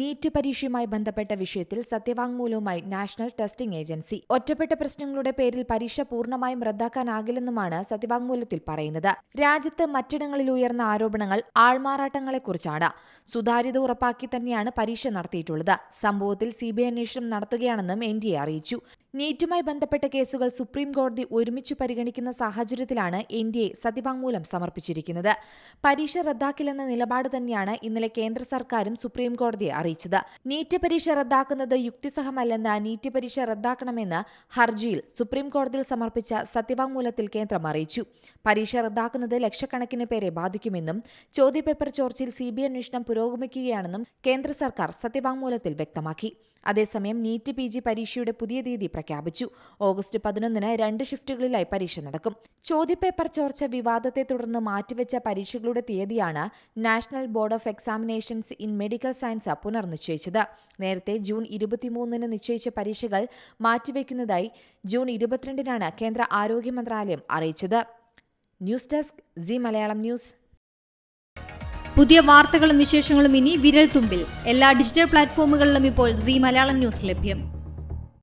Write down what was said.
NEET പരീക്ഷയുമായി ബന്ധപ്പെട്ട വിഷയത്തിൽ സത്യവാങ്മൂലവുമായി national testing agency. ഒറ്റപ്പെട്ട പ്രശ്നങ്ങളുടെ പേരിൽ പരീക്ഷ പൂർണമായും റദ്ദാക്കാനാകില്ലെന്നുമാണ് സത്യവാങ്മൂലത്തിൽ പറയുന്നത്. രാജ്യത്ത് മറ്റിടങ്ങളിൽ ഉയർന്ന ആരോപണങ്ങൾ ആൾമാറാട്ടങ്ങളെക്കുറിച്ചാണ്. സുതാര്യത ഉറപ്പാക്കി തന്നെയാണ് പരീക്ഷ നടത്തിയിട്ടുള്ളത്. സംഭവത്തിൽ സിബിഐ അന്വേഷണം നടത്തുകയാണെന്നും എൻ ഡി എ അറിയിച്ചു. നീറ്റുമായി ബന്ധപ്പെട്ട കേസുകൾ സുപ്രീം കോടതി ഒരുമിച്ച് പരിഗണിക്കുന്ന സാഹചര്യത്തിലാണ് എൻ ഡി എ സത്യവാങ്മൂലം സമർപ്പിച്ചിരിക്കുന്നത്. പരീക്ഷ റദ്ദാക്കില്ലെന്ന നിലപാട് തന്നെയാണ് ഇന്നലെ കേന്ദ്ര സർക്കാരും സുപ്രീം കോടതിയെ അറിയിച്ചത്. നീറ്റ് പരീക്ഷ റദ്ദാക്കുന്നത് യുക്തിസഹമല്ലെന്ന് നീറ്റ് പരീക്ഷ റദ്ദാക്കണമെന്ന് ഹർജിയിൽ സുപ്രീം കോടതിയിൽ സമർപ്പിച്ച സത്യവാങ്മൂലത്തിൽ കേന്ദ്രം അറിയിച്ചു. പരീക്ഷ റദ്ദാക്കുന്നത് ലക്ഷക്കണക്കിന് പേരെ ബാധിക്കുമെന്നും ചോദ്യപേപ്പർ ചോർച്ചയിൽ സി ബി അന്വേഷണം പുരോഗമിക്കുകയാണെന്നും കേന്ദ്ര സർക്കാർ സത്യവാങ്മൂലത്തിൽ വ്യക്തമാക്കി. അതേസമയം നീറ്റ് പി ജി പരീക്ഷയുടെ പുതിയ തീയതി പ്രഖ്യാപിച്ചു. ഓഗസ്റ്റ് പതിനൊന്നിന് രണ്ട് ഷിഫ്റ്റുകളിലായി പരീക്ഷ നടക്കും. ചോദ്യപേപ്പർ ചോർച്ച വിവാദത്തെ തുടർന്ന് മാറ്റിവെച്ച പരീക്ഷകളുടെ തീയതിയാണ് National Board of Examinations in Medical Science പുനർനിശ്ചയിച്ചത്. നേരത്തെ ജൂൺ ഇരുപത്തിമൂന്നിന് നിശ്ചയിച്ച പരീക്ഷകൾ മാറ്റിവെക്കുന്നതായി ജൂൺ ഇരുപത്തിരണ്ടിനാണ് കേന്ദ്ര ആരോഗ്യ മന്ത്രാലയം അറിയിച്ചത്. News desk Zee Malayalam news. പുതിയ വാർത്തകളും വിശേഷങ്ങളും ഇനി വിരൽ തുമ്പിൽ എല്ലാ ഡിജിറ്റൽ പ്ലാറ്റ്ഫോമുകളിലും ഇപ്പോൾ സി മലയാളം ന്യൂസ് ലഭ്യം.